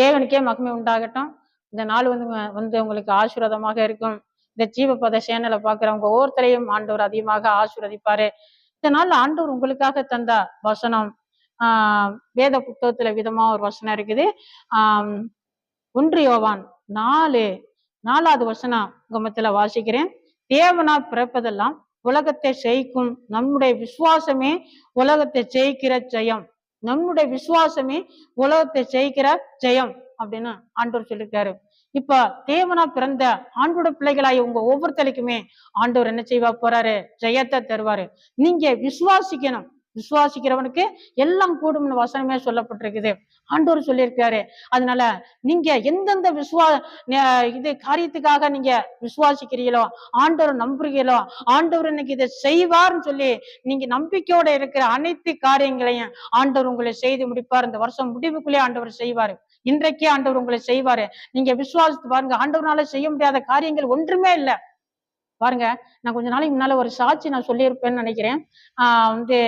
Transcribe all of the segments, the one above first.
தேவனுக்கே மகிமை உண்டாகட்டும். இந்த நாள் வந்து வந்து உங்களுக்கு ஆசீர்வாதமாக இருக்கும். இந்த ஜீவபத சேனலை பார்க்குறவங்க ஒவ்வொருத்தரையும் ஆண்டவர் அதிகமாக ஆசீர்வதிப்பாரு. இந்த நாள் ஆண்டவர் உங்களுக்காக தந்த வசனம் ஆஹ் வேத புத்தகத்துல விதமா ஒரு வசனம் இருக்குது. ஆஹ் ஒன்று யோவான் நாலு நாலாவது வசனம் உங்கமத்துல வாசிக்கிறேன். தேவனா பிறப்பதெல்லாம் உலகத்தை ஜெயிக்கும். நம்முடைய விசுவாசமே உலகத்தை ஜெயிக்கிற ஜெயம். நம்முடைய விசுவாசமே உலகத்தை ஜெயிக்கிற ஜெயம் அப்படின்னு ஆண்டவர் சொல்லியிருக்காரு. இப்ப தேவனா பிறந்த ஆண்டோட பிள்ளைகளாய் உங்க ஒவ்வொருத்தலைக்குமே ஆண்டவர் என்ன செய்வா போறாரு ஜெயத்தை தருவாரு. நீங்க விசுவாசிக்கணும். விசுவாசிக்கிறவனுக்கு எல்லாம் கூடும்னு வசனமே சொல்லப்பட்டிருக்குது. ஆண்டவர் சொல்லியிருக்காரு அதனால நீங்க எந்தெந்த விசுவா இது காரியத்துக்காக நீங்க விசுவாசிக்கிறீங்களோ ஆண்டவர் நம்புறீங்களோ ஆண்டவர் இன்னைக்கு இதை செய்வார்னு சொல்லி நீங்க நம்பிக்கையோட இருக்கிற அனைத்து காரியங்களையும் ஆண்டவர் உங்களை செய்து முடிப்பார். இந்த வருஷம் முடிவுக்குள்ளே ஆண்டவர் செய்வாரு. இன்றைக்கே ஆண்டவர் உங்களை செய்வாரு. நீங்க விசுவாசித்து பாருங்க. ஆண்டவனால செய்ய முடியாத காரியங்கள் ஒன்றுமே இல்லை. பாருங்க நான் கொஞ்ச நாளைக்கு முன்னால ஒரு சாட்சி நான் சொல்லியிருப்பேன்னு நினைக்கிறேன். ஆஹ் வந்து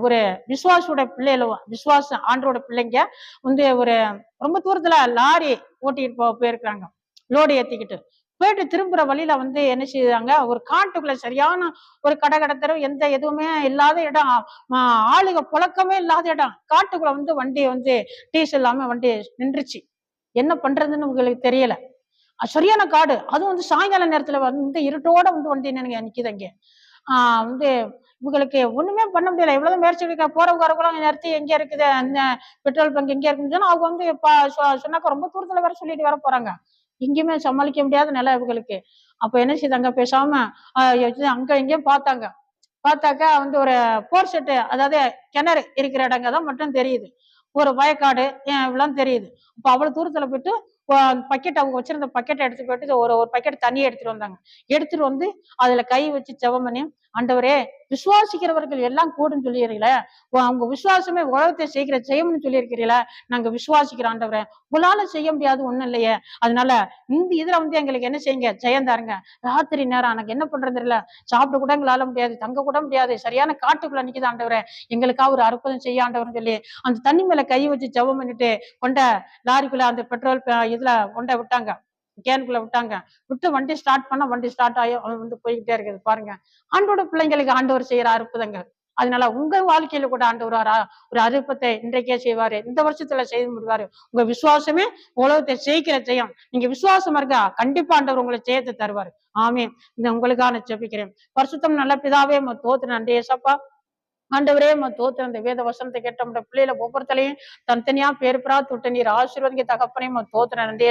ஒரு விஸ்வாசோட பிள்ளைகள விஸ்வாசம் ஆண்டோட பிள்ளைங்க வந்து ஒரு ரொம்ப தூரத்துல லாரி ஓட்டிட்டு போ போயிருக்கிறாங்க. லோடு ஏத்திக்கிட்டு. போயிட்டு திரும்புற வழியில வந்து என்ன செய்தாங்க ஒரு காட்டுக்குள்ள சரியான ஒரு கடை கடத்தரும் எந்த எதுவுமே இல்லாத இடம். ஆஹ் ஆளுக புழக்கமே இல்லாத இடம். காட்டுக்குள்ள வந்து வண்டி வந்து டீசல் இல்லாம வண்டி நின்றுச்சு. என்ன பண்றதுன்னு உங்களுக்கு தெரியல. சரியான காடு. அதுவும் வந்து சாயங்கால நேரத்துல வந்து இருட்டோட வந்து வண்டி நினைங்க நிக்குது அங்க. வந்து இவங்களுக்கு ஒண்ணுமே பண்ண முடியல. எவ்வளவு முயற்சி எடுக்க போறவங்க வரவங்களும் நிறுத்தி எங்க இருக்குது? அந்த பெட்ரோல் பங்க் எங்க இருக்குன்னு சொன்னா அவங்க வந்து சொன்னாக்க ரொம்ப தூரத்துல வேற சொல்லிட்டு வர போறாங்க. எங்கேயுமே சமாளிக்க முடியாத நிலை இவங்களுக்கு. அப்ப என்ன செய்தாங்க பேசாம அங்க எங்கேயும் பார்த்தாங்க. பார்த்தாக்கா வந்து ஒரு போர் செட்டு அதாவது கிணறு இருக்கிற இடங்க தான் மட்டும் தெரியுது. ஒரு வயக்காடு ஏன் இவ்வளவு தெரியுது. அப்ப அவ்வளவு தூரத்துல போயிட்டு பக்கெட் அவங்க வச்சிருந்த பக்கெட்டை எடுத்து போயிட்டு ஒரு ஒரு பக்கெட் தண்ணியை எடுத்துட்டு வந்தாங்க. எடுத்துட்டு வந்து அதுல கை வச்சு செவம் பண்ணி ஆண்டவரே விசுவாசிக்கிறவர்கள் எல்லாம் கூடுன்னு சொல்லிடுறீங்களே அவங்க விசுவாசமே உலகத்தை செய்கிற செய்யும்னு சொல்லியிருக்கிறீங்களே நாங்க விசுவாசிக்கிற ஆண்டவரே. உங்களால செய்ய முடியாது ஒண்ணும் இல்லையே. அதனால இந்த இதுல வந்து எங்களுக்கு என்ன செய்யுங்க? ஜெயம் தாருங்க. ராத்திரி நேரம் எனக்கு என்ன பண்றது இல்ல சாப்பிட கூட எங்களால முடியாது தங்க கூட முடியாது. சரியான காட்டுக்குள்ள நிக்குது ஆண்டவரே. எங்களுக்காக ஒரு அற்புதம் செய்ய ஆண்டவர்னு சொல்லி அந்த தண்ணி மேல கை வச்சு ஜெபம் பண்ணிட்டு கொண்ட லாரிக்குள்ள அந்த பெட்ரோல் இதுல கொண்டை விட்டாங்க. கேனுக்குள்ள விட்டாங்க. விட்டு வண்டி ஸ்டார்ட் பண்ணா வண்டி ஸ்டார்ட் ஆகி வந்து போய்கிட்டே இருக்குது பாருங்க. ஆண்டோட பிள்ளைங்களுக்கு ஆண்டவர் செய்யற அற்புதங்கள். அதனால உங்க வாழ்க்கையில கூட ஆண்டவர் ஒரு ஒரு அற்புதத்தை இன்றைக்கே செய்வாரு. இந்த வருஷத்துல செய்து முடிவாரு. உங்க விசுவாசமே உலகத்தை ஜெயிக்கிற ஜெயம். நீங்க விசுவாசம் இருக்கா? கண்டிப்பா ஆண்டவர் உங்களை ஜெயத்தை தருவாரு. ஆமே இந்த உங்களுக்காக நான் ஜெபிக்கிறேன். பரிசுத்தம் நல்ல பிதாவே தோத்து நன்றி. ஏசப்பா. ஆண்டவரே உம்மை தோத்து அந்த வேத வசனத்தை கேட்ட நம்முடைய பிள்ளைகளை ஒவ்வொருத்தலையும் தனித்தனியா பேர் பெறா தொட்டு நீர் ஆசீர்வதிக்க தகப்பனே. நம்ம தோத்துறேன் நன்றி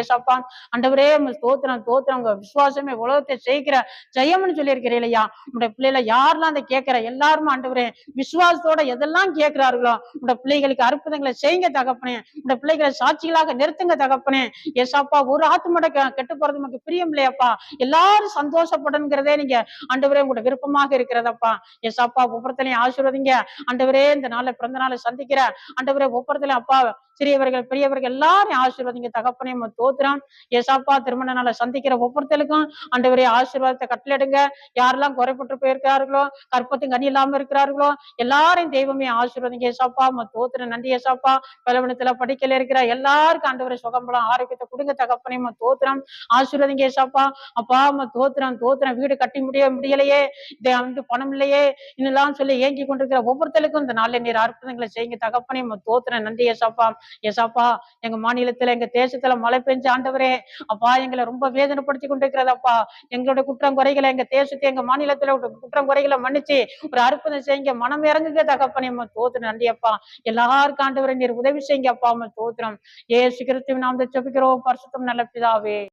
ஆண்டவரே நம்ம தோத்துறேன் தோத்துறேன் உங்க விசுவாசமே உலகத்தை செய்கிற ஜெயம்னு சொல்லியிருக்கிறீங்க இல்லையா? நம்முடைய பிள்ளைகளை யாரெல்லாம் அதை கேட்கிற? எல்லாருமே ஆண்டவரே விசுவாசத்தோட எதெல்லாம் கேட்கிறார்களோ நம்முடைய பிள்ளைகளுக்கு அற்புதங்களை செய்யுங்க தகப்பனே. நம்முடைய பிள்ளைகளை சாட்சிகளாக நிறுத்துங்க தகப்பனே. ஏசாப்பா ஒரு ஆத்துமட கெட்டு போறது நமக்கு பிரியம் இல்லையாப்பா? எல்லாரும் சந்தோஷப்படணுங்கிறதே நீங்க ஆண்டவரே உங்களோட விருப்பமாக இருக்கிறதப்பா. ஏசாப்பா ஒவ்வொருத்தனையும் ஆசீர்வதிங்க. ஆண்டவரே இந்த நாளை பிறந்த நாளை சந்திக்கிற ஆண்டவரே ஒவ்வொருத்தலையும் அப்பா சிறியவர்கள் பெரியவர்கள் எல்லாரையும் ஆசீர்வாதிங்க. தகப்பனே நம்ம தோத்துறான் ஏசாப்பா திருமண நாளை சந்திக்கிற ஒவ்வொருத்தருக்கும் ஆண்டவரே ஆசீர்வாதத்தை கட்டளையிடுங்க. யாரெல்லாம் குறைப்பட்டு போயிருக்கிறார்களோ கற்பத்தும் கனி இல்லாம இருக்கிறார்களோ எல்லாரையும் தெய்வமே ஆசீர்வாதிங்க. ஏசாப்பா நம்ம தோத்துற நன்றி ஏசாப்பா. பலவனத்துல படிக்கல இருக்கிற எல்லாருக்கும் ஆண்டவரே சுகம்பலம் ஆரோக்கியத்தை கொடுங்க. தகப்பனே நம்ம தோத்துறான் ஆசீர்வாதிங்க ஏசாப்பா. அப்பா நம்ம தோத்துறான் தோத்துறான் வீடு கட்டி முடிய முடியலையே. இதை வந்து பணம் இல்லையே. இன்னெல்லாம் சொல்லி ஏங்கி கொண்டிருக்கிற ஒவ்வொருத்தருக்கும் இந்த நாளில் நீர் அற்புதங்களை செய்யுங்க. தகப்பனே நம்ம தோத்துறேன் நன்றி ஏசாப்பா. ஏசாப்பா எங்க மாநிலத்துல எங்க தேசத்துல மழை பெஞ்சு ஆண்டவரே அப்பா எங்களை ரொம்ப வேதனைப்படுத்தி கொண்டிருக்கிறதப்பா. எங்களோட குற்றம் குறைகளை எங்க தேசத்தை எங்க மாநிலத்துல உள்ள குற்றம் குறைகளை மன்னிச்சு ஒரு அற்புதம் செய்யுங்க. மனம் இறங்குங்க தகப்பனே தோத்து தோத்துறேன் எல்லாருக்கும் ஆண்டவரை நீர் உதவி செய்யுங்க அப்பா நம்ம தோத்துறோம் ஏ சிகரத்தையும் நாம் ஜெபிக்கிறோம். பரிசுத்தம் நல்ல பிதாவே.